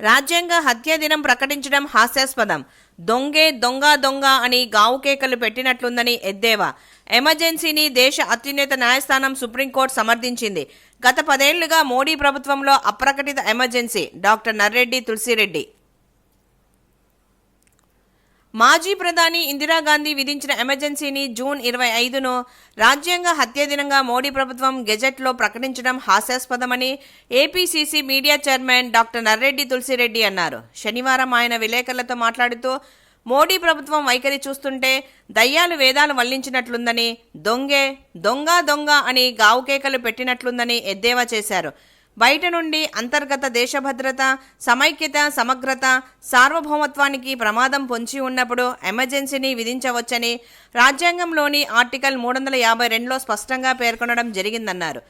రాజ్యాంగ హత్య దినం ప్రకటించడం హాస్యాస్పదం. దొంగే దొంగ దొంగ అని గావుకేకలు పెట్టినట్లుందని ఎద్దేవా. ఎమర్జెన్సీని దేశ అత్యున్నత న్యాయస్థానం సుప్రీంకోర్టు సమర్థించింది. గత పదేళ్ళుగా మోడీ ప్రభుత్వంలో అప్రకటిత ఎమర్జెన్సీ. డాక్టర్ నర్రెడ్డి తులసిరెడ్డి. మాజీ ప్రధాని ఇందిరాగాంధీ విధించిన ఎమర్జెన్సీని జూన్ ఇరవై ఐదును రాజ్యాంగ హత్య దినంగా మోడీ ప్రభుత్వం గెజెట్లో ప్రకటించడం హాస్యాస్పదమని APCC media chairman doctor Narreddy Tulasireddy అన్నారు. శనివారం ఆయన విలేకరులతో మాట్లాడుతూ మోడీ ప్రభుత్వం వైఖరి చూస్తుంటే దయ్యాలు వేదాలు వల్లించినట్లుందని దొంగే దొంగ దొంగ అని గావుకేకలు పెట్టినట్లుందని ఎద్దేవా చేశారు. బయట నుండి అంతర్గత దేశభద్రత సమైక్యత సమగ్రత సార్వభౌమత్వానికి ప్రమాదం పొంచి ఉన్నప్పుడు ఎమర్జెన్సీని విధించవచ్చని రాజ్యాంగంలోని ఆర్టికల్ మూడు వందల యాభై రెండులో స్పష్టంగా పేర్కొనడం జరిగిందన్నారు.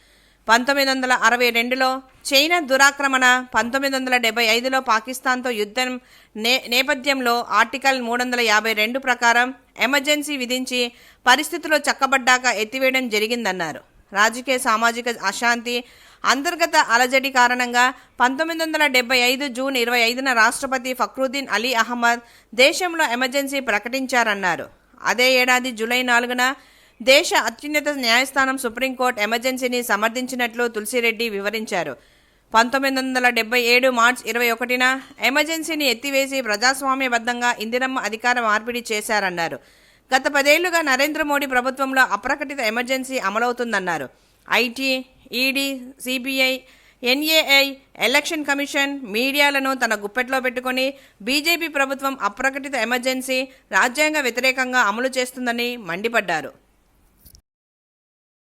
పంతొమ్మిది వందల అరవై రెండులో చైనా దురాక్రమణ పంతొమ్మిది వందల డెబ్బై ఐదులో పాకిస్తాన్తో యుద్ధం నే నేపథ్యంలో ఆర్టికల్ మూడు వందల యాభై రెండు ప్రకారం ఎమర్జెన్సీ విధించి పరిస్థితులు చక్కబడ్డాక ఎత్తివేయడం జరిగిందన్నారు. రాజకీయ సామాజిక అశాంతి అంతర్గత అలజడి కారణంగా పంతొమ్మిది వందల డెబ్బై ఐదు జూన్ ఇరవై ఐదున రాష్ట్రపతి ఫక్రుద్దీన్ అలీ అహ్మద్ దేశంలో ఎమర్జెన్సీ ప్రకటించారన్నారు. అదే ఏడాది జూలై నాలుగున దేశ అత్యున్నత న్యాయస్థానం సుప్రీంకోర్టు ఎమర్జెన్సీని సమర్థించినట్లు తులసిరెడ్డి వివరించారు. పంతొమ్మిది వందల డెబ్బై ఏడు మార్చ్ ఇరవై ఒకటిన ఎమర్జెన్సీని ఎత్తివేసి ప్రజాస్వామ్యబద్ధంగా ఇందిరమ్మ అధికార మార్పిడి చేశారన్నారు. గత పదేళ్ళుగా నరేంద్ర మోడీ ప్రభుత్వంలో అప్రకటిత emergency అమలవుతుందన్నారు. IT ED CBI NIA election commission మీడియాలను తన గుప్పెట్లో పెట్టుకొని బీజేపీ ప్రభుత్వం అప్రకటిత ఎమర్జెన్సీ రాజ్యాంగ వ్యతిరేకంగా అమలు చేస్తుందని మండిపడ్డారు.